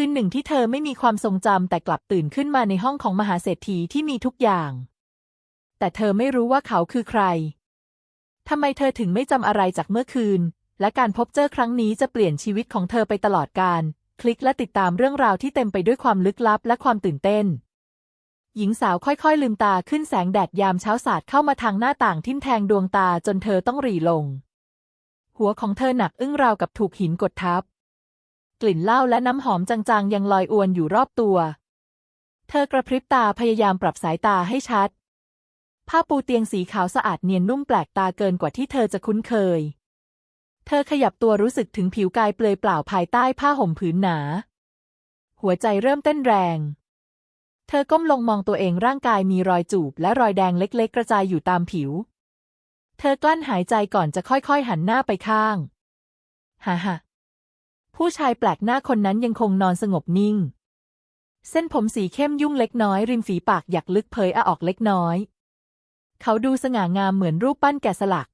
คืนหนึ่งที่เธอไม่มีความทรงจำแต่กลับตื่นขึ้นมาในห้องของมหาเศรษฐีที่มีทุกอย่าง แต่เธอไม่รู้ว่าเขาคือใครทำไมเธอถึงไม่จำอะไรจากเมื่อคืน และการพบเจอครั้งนี้จะเปลี่ยนชีวิตของเธอไปตลอดกาลคลิกและติดตามเรื่องราวที่เต็มไปด้วยความลึกลับและความตื่นเต้น หญิงสาวค่อยๆ ลืมตาขึ้นแสงแดดยามเช้าสาดเข้ามาทางหน้าต่างทิ่มแทงดวงตาจนเธอต้องหรี่ลง หัวของเธอหนักอึ้งราวกับถูกหินกดทับ กลิ่นเหล้าและน้ำหอมจางๆ ยังลอยอวนอยู่รอบตัว เธอกระพริบตาพยายามปรับสายตาให้ชัด ผ้าปูเตียงสีขาวสะอาดเนียนนุ่มแปลกตาเกินกว่าที่เธอจะคุ้นเคย เธอขยับตัวรู้สึกถึงผิวกายเปลือยเปล่าภายใต้ผ้าห่มผืนหนา หัวใจเริ่มเต้นแรง เธอก้มลงมองตัวเองร่างกายมีรอยจูบและรอยแดงเล็ก ๆ กระจายอยู่ตามผิว เธอกลั้นหายใจก่อนจะค่อยๆหันหน้าไปข้าง ฮ่าฮ่า ผู้ชายแปลกหน้าคนนั้นยังคงนอนสงบนิ่ง เส้นผมสีเข้มยุ่งเล็กน้อย ริมฝีปากหยักลึกเผยอออกเล็กน้อย เขาดูสง่างามเหมือนรูปปั้นแกะสลัก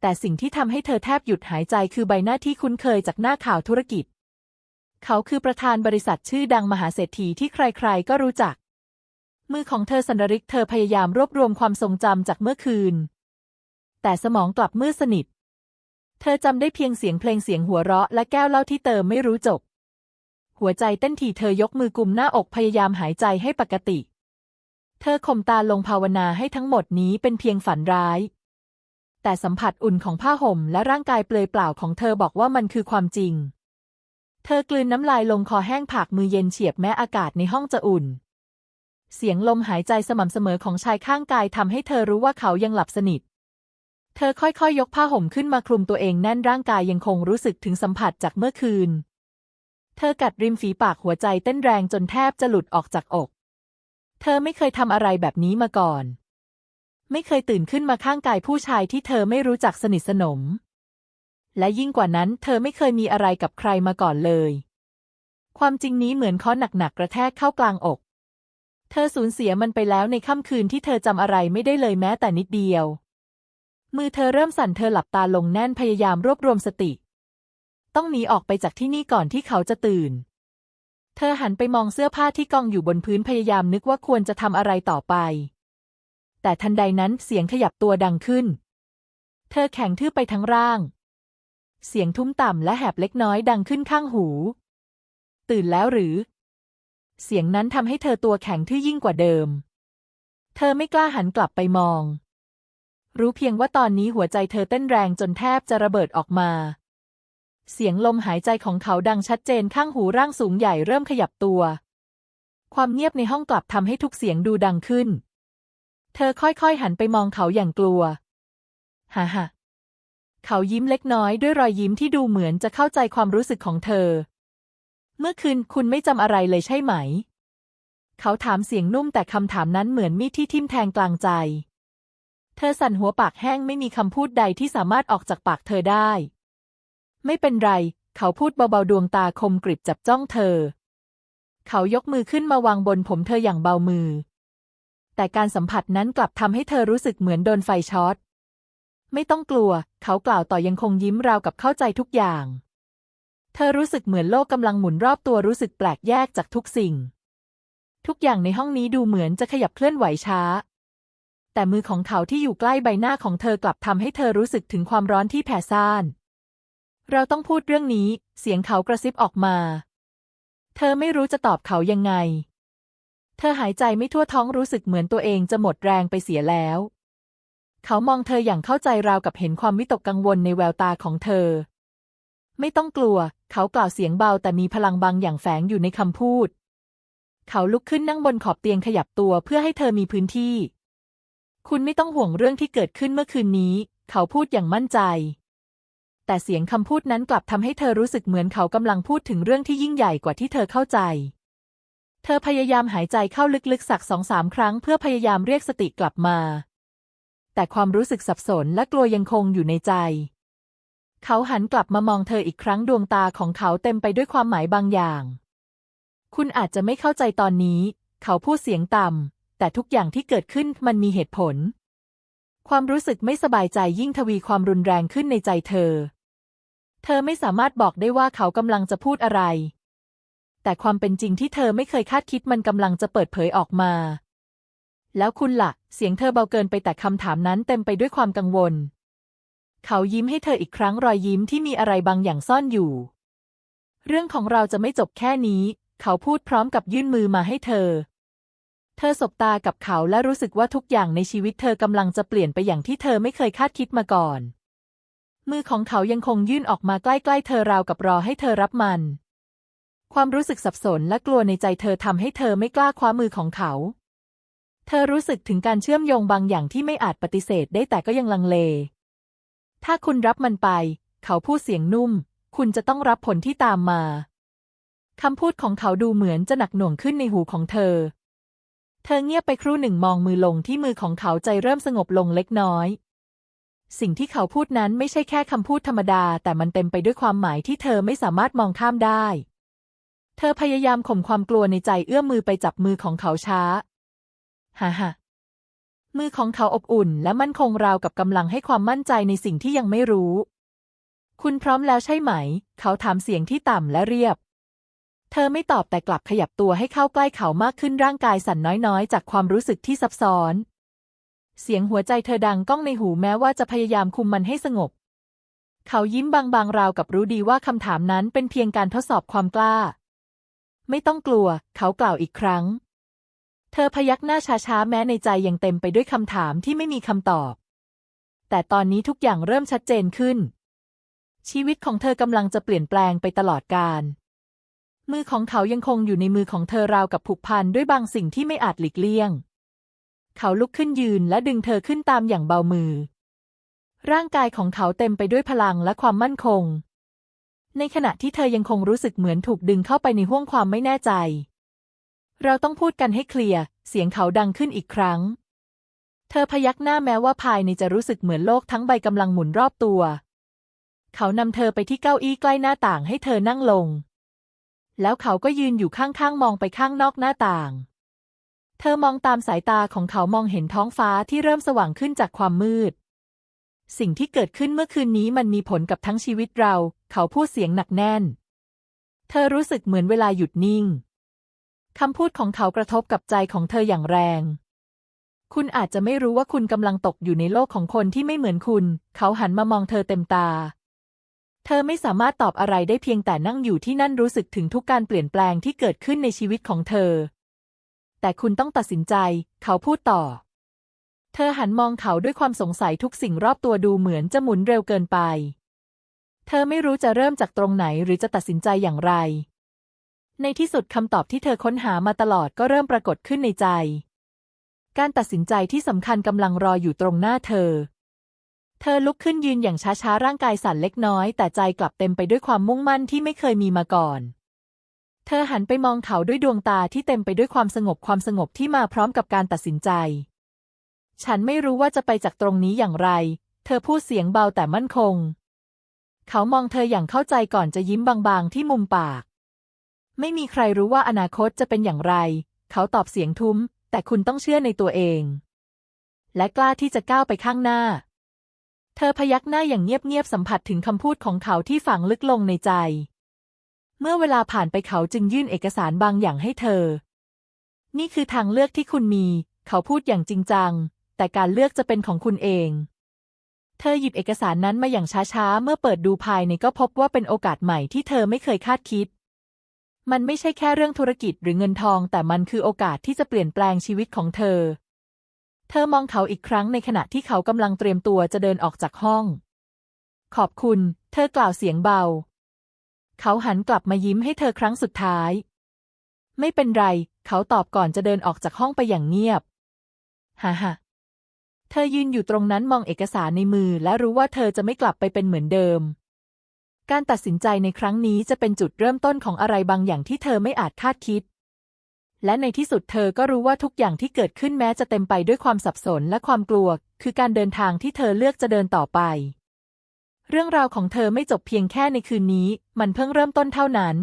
แต่สิ่งที่ทำให้เธอแทบหยุดหายใจคือใบหน้าที่คุ้นเคยจากหน้าข่าวธุรกิจ เขาคือประธานบริษัทชื่อดังมหาเศรษฐีที่ใครๆก็รู้จัก มือของเธอสันริกเธอพยายามรวบรวมความทรงจำจากเมื่อคืน แต่สมองกลับมืดสนิท เธอจำได้เพียงเสียงเพลงเสียงหัวเราะและแก้วเหล้าที่เติมไม่รู้จบ หัวใจเต้นถี่เธอยกมือกุมหน้าอกพยายามหายใจให้ปกติ เธอข่มตาลงภาวนาให้ทั้งหมดนี้เป็นเพียงฝันร้าย แต่สัมผัสอุ่นของผ้าห่มและร่างกายเปลือยเปล่าของเธอบอกว่ามันคือความจริง เธอกลืนน้ำลายลงคอแห้งผากมือเย็นเฉียบแม้อากาศในห้องจะอุ่น เสียงลมหายใจสม่ำเสมอของชายข้างกายทำให้เธอรู้ว่าเขายังหลับสนิท เธอค่อยๆ ยกผ้าห่มขึ้นมาคลุมตัวเองแน่นร่างกายยังคงรู้สึกถึงสัมผัสจากเมื่อคืน เธอกัดริมฝีปากหัวใจเต้นแรงจนแทบจะหลุดออกจากอก เธอไม่เคยทำอะไรแบบนี้มาก่อน ไม่เคยตื่นขึ้นมาข้างกายผู้ชายที่เธอไม่รู้จักสนิทสนม และยิ่งกว่านั้นเธอไม่เคยมีอะไรกับใครมาก่อนเลย ความจริงนี้เหมือนค้อนหนักๆกระแทกเข้ากลางอก เธอสูญเสียมันไปแล้วในค่ำคืนที่เธอจำอะไรไม่ได้เลยแม้แต่นิดเดียว มือเธอเริ่มสั่นเธอหลับตาลงแน่นพยายามรวบรวมสติ ต้องหนีออกไปจากที่นี่ก่อนที่เขาจะตื่น เธอหันไปมองเสื้อผ้าที่กองอยู่บนพื้นพยายามนึกว่าควรจะทำอะไรต่อไป แต่ทันใดนั้นเสียงขยับตัวดังขึ้น เธอแข็งทื่อไปทั้งร่าง เสียงทุ้มต่ำและแหบเล็กน้อยดังขึ้นข้างหู ตื่นแล้วหรือ เสียงนั้นทำให้เธอตัวแข็งทื่อยิ่งกว่าเดิม เธอไม่กล้าหันกลับไปมอง รู้เพียงว่าตอนนี้หัวใจเธอเต้นแรงจนแทบจะระเบิดออกมา เสียงลมหายใจของเขาดังชัดเจนข้างหูร่างสูงใหญ่เริ่มขยับตัว ความเงียบในห้องกลับทำให้ทุกเสียงดูดังขึ้น เธอค่อยๆหันไปมองเขาอย่างกลัว ฮ่าฮ่าเขายิ้มเล็กน้อยด้วยรอยยิ้มที่ดูเหมือนจะเข้าใจความรู้สึกของเธอ เมื่อคืนคุณไม่จำอะไรเลยใช่ไหม เขาถามเสียงนุ่มแต่คำถามนั้นเหมือนมีดที่ทิ่มแทงกลางใจ เธอสั่นหัวปากแห้งไม่มีคำพูดใดที่สามารถออกจากปากเธอได้ ไม่เป็นไร เขาพูดเบาๆดวงตาคมกริบจับจ้องเธอ เขายกมือขึ้นมาวางบนผมเธออย่างเบามือ แต่การสัมผัสนั้นกลับทำให้เธอรู้สึกเหมือนโดนไฟช็อต ไม่ต้องกลัว เขากล่าวต่อยังคงยิ้มราวกับเข้าใจทุกอย่าง เธอรู้สึกเหมือนโลกกำลังหมุนรอบตัวรู้สึกแปลกแยกจากทุกสิ่ง ทุกอย่างในห้องนี้ดูเหมือนจะขยับเคลื่อนไหวช้า แต่มือของเขาที่อยู่ใกล้ใบหน้าของเธอกลับทำให้เธอรู้สึกถึงความร้อนที่แผ่ซ่าน เราต้องพูดเรื่องนี้ เสียงเขากระซิบออกมา เธอไม่รู้จะตอบเขายังไง เธอหายใจไม่ทั่วท้องรู้สึกเหมือนตัวเองจะหมดแรงไปเสียแล้ว เขามองเธออย่างเข้าใจราวกับเห็นความวิตกกังวลในแววตาของเธอ ไม่ต้องกลัว เขากล่าวเสียงเบาแต่มีพลังบางอย่างแฝงอยู่ในคำพูด เขาลุกขึ้นนั่งบนขอบเตียงขยับตัวเพื่อให้เธอมีพื้นที่ คุณไม่ต้องห่วงเรื่องที่เกิดขึ้นเมื่อคืนนี้ เขาพูดอย่างมั่นใจ แต่เสียงคำพูดนั้นกลับทำให้เธอรู้สึกเหมือนเขากำลังพูดถึงเรื่องที่ยิ่งใหญ่กว่าที่เธอเข้าใจ เธอพยายามหายใจเข้าลึกๆสักสองสามครั้งเพื่อพยายามเรียกสติกลับมา แต่ความรู้สึกสับสนและกลัวยังคงอยู่ในใจเขาหันกลับมามองเธออีกครั้งดวงตาของเขาเต็มไปด้วยความหมายบางอย่าง คุณอาจจะไม่เข้าใจตอนนี้ เขาพูดเสียงต่ำ แต่ทุกอย่างที่เกิดขึ้นมันมีเหตุผล ความรู้สึกไม่สบายใจยิ่งทวีความรุนแรงขึ้นในใจเธอ เธอไม่สามารถบอกได้ว่าเขากำลังจะพูดอะไร แต่ความเป็นจริงที่เธอไม่เคยคาดคิดมันกำลังจะเปิดเผยออกมา แล้วคุณละ่ะ เสียงเธอเบาเกินไปแต่คำถามนั้นเต็มไปด้วยความกังวล เขายิ้มให้เธออีกครั้งรอยยิ้มที่มีอะไรบางอย่างซ่อนอยู่ เรื่องของเราจะไม่จบแค่นี้ เขาพูดพร้อมกับยื่นมือมาให้เธอ เธอสบตากับเขาและรู้สึกว่าทุกอย่างในชีวิตเธอกำลังจะเปลี่ยนไปอย่างที่เธอไม่เคยคาดคิดมาก่อน มือของเขายังคงยื่นออกมาใกล้ๆเธอราวกับรอให้เธอรับมัน ความรู้สึกสับสนและกลัวในใจเธอทำให้เธอไม่กล้าคว้ามือของเขา เธอรู้สึกถึงการเชื่อมโยงบางอย่างที่ไม่อาจปฏิเสธได้แต่ก็ยังลังเล ถ้าคุณรับมันไป เขาพูดเสียงนุ่ม คุณจะต้องรับผลที่ตามมาคำพูดของเขาดูเหมือนจะหนักหน่วงขึ้นในหูของเธอ เธอเงียบไปครู่หนึ่งมองมือลงที่มือของเขาใจเริ่มสงบลงเล็กน้อย สิ่งที่เขาพูดนั้นไม่ใช่แค่คำพูดธรรมดา แต่มันเต็มไปด้วยความหมายที่เธอไม่สามารถมองข้ามได้ เธอพยายามข่มความกลัวในใจเอื้อมมือไปจับมือของเขาช้าฮ่าฮ่ามือของเขาอบอุ่น และมั่นคงราวกับกำลังให้ความมั่นใจในสิ่งที่ยังไม่รู้ คุณพร้อมแล้วใช่ไหม เขาถามเสียงที่ต่ำและเรียบ เธอไม่ตอบแต่กลับขยับตัวให้เข้าใกล้เขามากขึ้นร่างกายสั่นน้อยๆ จากความรู้สึกที่ซับซ้อน เสียงหัวใจเธอดังก้องในหูแม้ว่าจะพยายามคุมมันให้สงบ เขายิ้มบางๆราวกับรู้ดีว่าคำถามนั้นเป็นเพียงการทดสอบความกล้า ไม่ต้องกลัว เขากล่าวอีกครั้ง เธอพยักหน้าช้าๆแม้ในใจยังเต็มไปด้วยคำถามที่ไม่มีคำตอบ แต่ตอนนี้ทุกอย่างเริ่มชัดเจนขึ้น ชีวิตของเธอกำลังจะเปลี่ยนแปลงไปตลอดกาล มือของเขายังคงอยู่ในมือของเธอราวกับผูกพันด้วยบางสิ่งที่ไม่อาจหลีกเลี่ยง เขาลุกขึ้นยืนและดึงเธอขึ้นตามอย่างเบามือ ร่างกายของเขาเต็มไปด้วยพลังและความมั่นคง ในขณะที่เธอยังคงรู้สึกเหมือนถูกดึงเข้าไปในห้วงความไม่แน่ใจ เราต้องพูดกันให้เคลียร์เสียงเขาดังขึ้นอีกครั้ง เธอพยักหน้าแม้ว่าภายในจะรู้สึกเหมือนโลกทั้งใบกำลังหมุนรอบตัว เขานำเธอไปที่เก้าอี้ใกล้หน้าต่างให้เธอนั่งลง แล้วเขาก็ยืนอยู่ข้างๆ มองไปข้างนอกหน้าต่าง เธอมองตามสายตาของเขามองเห็นท้องฟ้าที่เริ่มสว่างขึ้นจากความมืด สิ่งที่เกิดขึ้นเมื่อคืนนี้มันมีผลกับทั้งชีวิตเรา เขาพูดเสียงหนักแน่น เธอรู้สึกเหมือนเวลาหยุดนิ่งคำพูดของเขากระทบกับใจของเธออย่างแรง คุณอาจจะไม่รู้ว่าคุณกำลังตกอยู่ในโลกของคนที่ไม่เหมือนคุณ เขาหันมามองเธอเต็มตา ธอไม่สามารถตอบอะไรได้เพียงแต่นั่งอยู่ที่นั่นรู้สึกถึงทุกการเปลี่ยนแปลงที่เกิดขึ้นในชีวิตของเธอ แต่คุณต้องตัดสินใจ เขาพูดต่อ เธอหันมองเขาด้วยความสงสัยทุกสิ่งรอบตัวดูเหมือนจะหมุนเร็วเกินไป เธอไม่รู้จะเริ่มจากตรงไหนหรือจะตัดสินใจอย่างไร ในที่สุดคำตอบที่เธอค้นหามาตลอดก็เริ่มปรากฏขึ้นในใจ การตัดสินใจที่สำคัญกำลังรออยู่ตรงหน้าเธอ เธอลุกขึ้นยืนอย่างช้าๆ ร่างกายสั่นเล็กน้อย แต่ใจกลับเต็มไปด้วยความมุ่งมั่นที่ไม่เคยมีมาก่อน เธอหันไปมองเขาด้วยดวงตาที่เต็มไปด้วยความสงบความสงบที่มาพร้อมกับการตัดสินใจ ฉันไม่รู้ว่าจะไปจากตรงนี้อย่างไร เธอพูดเสียงเบาแต่มั่นคง เขามองเธออย่างเข้าใจก่อนจะยิ้มบางๆ ที่มุมปาก ไม่มีใครรู้ว่าอนาคตจะเป็นอย่างไร เขาตอบเสียงทุ้ม แต่คุณต้องเชื่อในตัวเอง และกล้าที่จะก้าวไปข้างหน้า เธอพยักหน้าอย่างเงียบๆสัมผัสถึงคำพูดของเขาที่ฝังลึกลงในใจ เมื่อเวลาผ่านไปเขาจึงยื่นเอกสารบางอย่างให้เธอ นี่คือทางเลือกที่คุณมี เขาพูดอย่างจริงจัง แต่การเลือกจะเป็นของคุณเอง เธอหยิบเอกสารนั้นมาอย่างช้าๆ เมื่อเปิดดูภายในก็พบว่าเป็นโอกาสใหม่ที่เธอไม่เคยคาดคิด มันไม่ใช่แค่เรื่องธุรกิจหรือเงินทอง แต่มันคือโอกาสที่จะเปลี่ยนแปลงชีวิตของเธอ เธอมองเขาอีกครั้งในขณะที่เขากำลังเตรียมตัวจะเดินออกจากห้อง ขอบคุณ เธอกล่าวเสียงเบา เขาหันกลับมายิ้มให้เธอครั้งสุดท้าย ไม่เป็นไร เขาตอบก่อนจะเดินออกจากห้องไปอย่างเงียบ ฮ่าฮ่าเธอยืนอยู่ตรงนั้นมองเอกสารในมือและรู้ว่าเธอจะไม่กลับไปเป็นเหมือนเดิม การตัดสินใจในครั้งนี้จะเป็นจุดเริ่มต้นของอะไรบางอย่างที่เธอไม่อาจคาดคิด และในที่สุดเธอก็รู้ว่าทุกอย่างที่เกิดขึ้นแม้จะเต็มไปด้วยความสับสนและความกลัว คือการเดินทางที่เธอเลือกจะเดินต่อไป เรื่องราวของเธอไม่จบเพียงแค่ในคืนนี้ มันเพิ่งเริ่มต้นเท่านั้น